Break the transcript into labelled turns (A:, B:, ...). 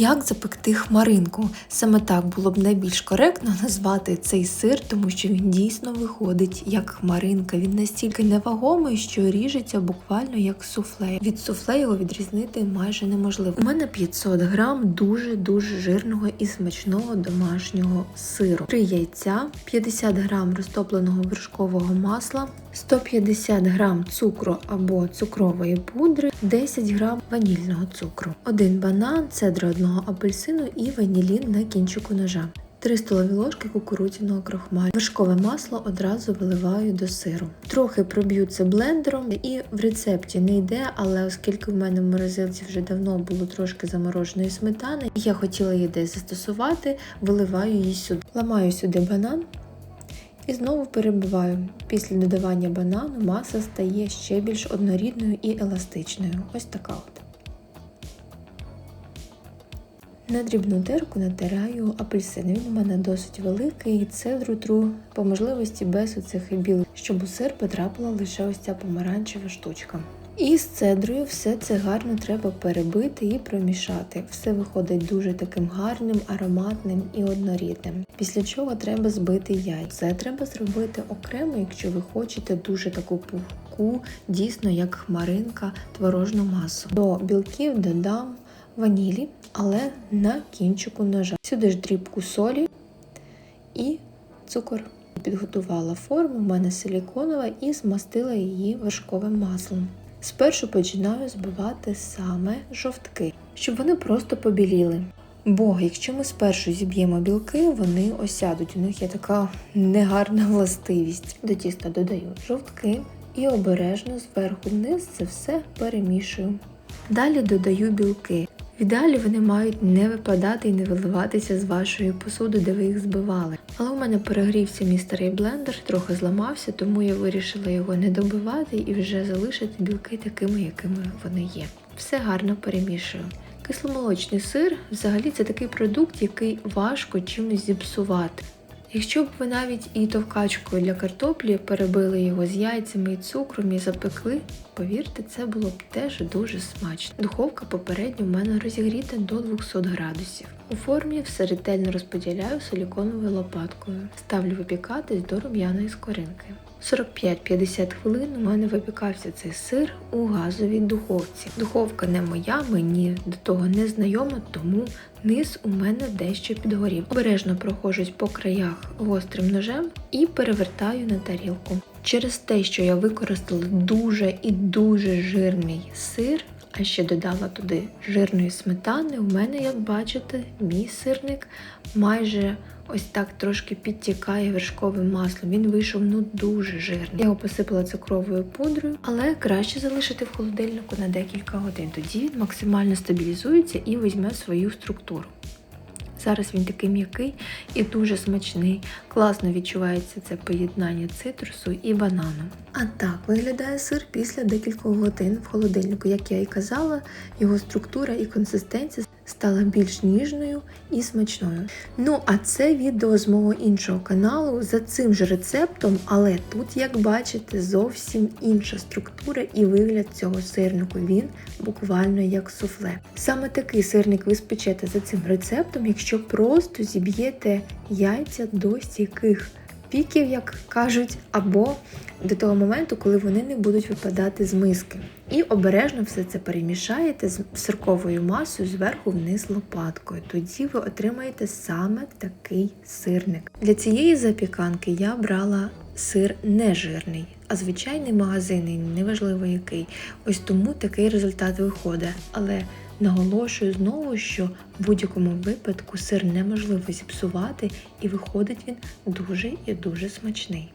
A: Як запекти хмаринку? Саме так було б найбільш коректно назвати цей сир, тому що він дійсно виходить як хмаринка. Він настільки невагомий, що ріжеться буквально як суфле. Від суфле його відрізнити майже неможливо. У мене 500 грам дуже дуже жирного і смачного домашнього сиру, 3 яйця, 50 грам розтопленого вершкового масла, 150 грам цукру або цукрової пудри, 10 грам ванільного цукру, один банан, цедра одного апельсину і ванілін на кінчику ножа. 3 столові ложки кукурудзяного крохмалю. Вершкове масло одразу виливаю до сиру. Трохи проб'ю це блендером і в рецепті не йде, але оскільки в мене в морозилці вже давно було трошки замороженої сметани, і я хотіла її десь застосувати, виливаю її сюди. Ламаю сюди банан. І знову перебиваю. Після додавання банану маса стає ще більш однорідною і еластичною. Ось така от. На дрібну терку натираю апельсин. Він у мене досить великий, цедру тру по можливості без оцих білих, щоб у сир потрапила лише ось ця помаранчева штучка. І з цедрою все це гарно треба перебити і промішати. Все виходить дуже таким гарним, ароматним і однорідним. Після чого треба збити яйця. Це треба зробити окремо, якщо ви хочете дуже таку пухку, дійсно як хмаринка, творожну масу. До білків додам ванілі, але на кінчику ножа. Сюди ж дрібку солі і цукор. Підготувала форму, у мене силіконова, і змастила її вершковим маслом. Спершу починаю збивати саме жовтки, щоб вони просто побіліли. Бо якщо ми спершу зіб'ємо білки, вони осядуть. У них є така негарна властивість. До тіста додаю жовтки і обережно зверху вниз це все перемішую. Далі додаю білки. В ідеалі вони мають не випадати і не виливатися з вашої посуди, де ви їх збивали. Але у мене перегрівся мій старий блендер, трохи зламався, тому я вирішила його не добивати і вже залишити білки такими, якими вони є. Все гарно перемішую. Кисломолочний сир взагалі це такий продукт, який важко чимось зіпсувати. Якщо б ви навіть і товкачкою для картоплі перебили його з яйцями і цукром і запекли, повірте, це було б теж дуже смачно. Духовка попередньо в мене розігріта до 200 градусів. У формі все ретельно розподіляю силіконовою лопаткою. Ставлю випікатись до рум'яної скоринки. 45-50 хвилин у мене випікався цей сир у газовій духовці. Духовка не моя, мені до того не знайома, тому низ у мене дещо підгорів. Обережно проходжусь по краях гострим ножем і перевертаю на тарілку. Через те, що я використала дуже і дуже жирний сир, а ще додала туди жирної сметани, у мене, як бачите, мій сирник майже ось так трошки підтікає вершковим маслом. Він вийшов ну дуже жирний. Я його посипала цукровою пудрою, але краще залишити в холодильнику на декілька годин. Тоді він максимально стабілізується і візьме свою структуру. Зараз він такий м'який і дуже смачний. Класно відчувається це поєднання цитрусу і банану. А так виглядає сир після декількох годин в холодильнику. Як я і казала, його структура і консистенція стала більш ніжною і смачною. Ну, а це відео з мого іншого каналу за цим же рецептом, але тут, як бачите, зовсім інша структура і вигляд цього сирнику. Він буквально як суфле. Саме такий сирник ви спечете за цим рецептом, якщо просто зіб'єте яйця до стійких піків, як кажуть, або до того моменту, коли вони не будуть випадати з миски. І обережно все це перемішаєте з сирковою масою зверху вниз лопаткою. Тоді ви отримаєте саме такий сирник. Для цієї запіканки я брала сир нежирний, а звичайний магазинний, неважливо який. Ось тому такий результат виходить. Але Наголошую знову, що в будь-якому випадку сир неможливо зіпсувати і виходить він дуже і дуже смачний.